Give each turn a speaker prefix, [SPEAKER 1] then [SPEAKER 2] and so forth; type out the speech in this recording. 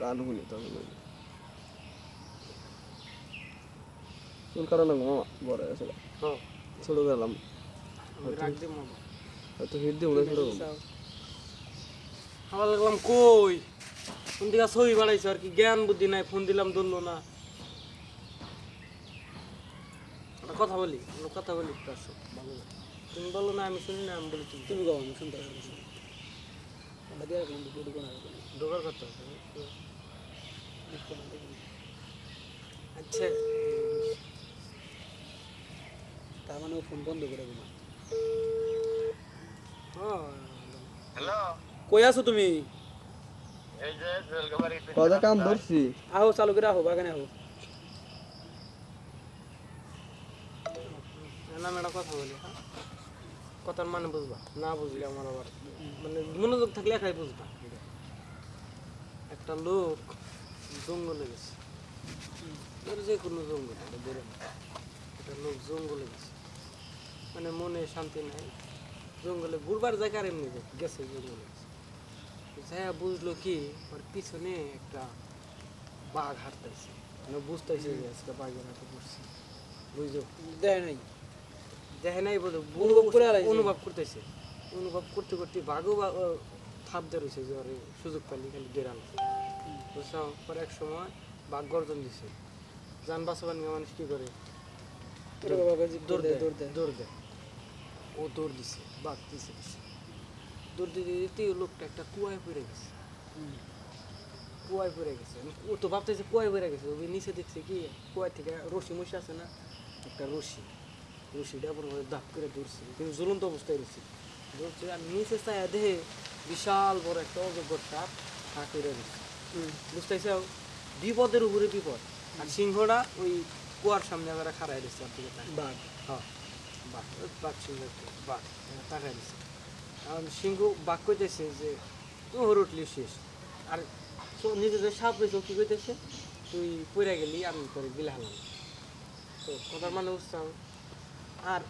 [SPEAKER 1] গান শুনি তখন কোন কারণে মামা বড় আছে ছোট গেলাম।
[SPEAKER 2] রাখ দে মামা।
[SPEAKER 1] হয়তো হিট দিয়ে ছোট
[SPEAKER 2] আমার লাগলাম কই? কোন দিকে সই বাড়াইছো আর কি? জ্ঞান বুদ্ধি নাই ফোন দিলাম ধরলো না। কথা বলি কথা বলি তার ভালো তুমি বলো না আমি শুনি না আমি বলি তুমি। তুমি গাও আমি শুনতে পারছি ঢোকার কথা আচ্ছা। তার মানে ফোন বন্ধ করে দিল। কই আছো তুমি?
[SPEAKER 1] কথা কাম ধরছি?
[SPEAKER 2] আহো চালু করে আহো বাগানে আহো। না ম্যাডাম কথা বলি হ্যাঁ? কথার মানে বুঝবা না বুঝলে আমার আবার মানে মনোযোগ থাকলে একাই বুঝবা। একটা লোক জঙ্গলে গেছে। যে কোনো জঙ্গল বেরো একটা লোক জঙ্গলে গেছে। মানে মনে শান্তি নাই। জঙ্গলে ঘুরবার জায়গা আর এমনি গেছে জঙ্গলে। যাইয়া বুঝলো কি ওর পিছনে একটা বাঘ হাঁটতেছে। মানে বুঝতেছে যে আজকে বাঘের হাতে পড়ছে। বুঝলো দেয় নাই। দেখে নাই বলে অনুভব করে অনুভব করতেছে। অনুভব করতে করতে বাঘও থাপ দিয়ে রয়েছে যে ওরে সুযোগ পাইলে খালি দেড়াল বুঝছ? পরে এক সময় বাঘ গর্জন দিছে। যান বাঁচাবান মানুষ কি করে? দৌড় দেয় দৌড় দেয়। ও দৌড় দিছে বাঘ দিছে দৌড় দিতে দিতে লোকটা একটা কুয়ায় পড়ে গেছে। কুয়ায় পড়ে গেছে। ও তো ভাবতেছে কুয়ায় পড়ে গেছে। ওই নিচে দেখছে কি কুয়ায় থেকে রশি মশি আছে না? একটা রশি। রশিটা পরে দাপ করে ধরছে কিন্তু জ্বলন্ত অবস্থায় রয়েছে। ধরছে আর নিচে চায় দেহে বিশাল বড় একটা অযোগ্য সাপ হা করে রয়েছে বুঝতেছে? বিপদের উপরে বিপদ। আর সিংহটা ওই কুয়ার সামনে আমরা খাড়াই দিচ্ছে আর দিকে বাঘ। হ্যাঁ বাঘ। বাঘ সিংহ বাঘ। তাকাই দিচ্ছে আর সিংহ বাঘ কইতেছে যে তুই হর উঠলি শেষ। আর তো নিজেদের সাপ রয়েছে কি কইতেছে? তুই পড়ে গেলি আমি করে গিলে হালাম। তো কথার মানে বুঝতাম আর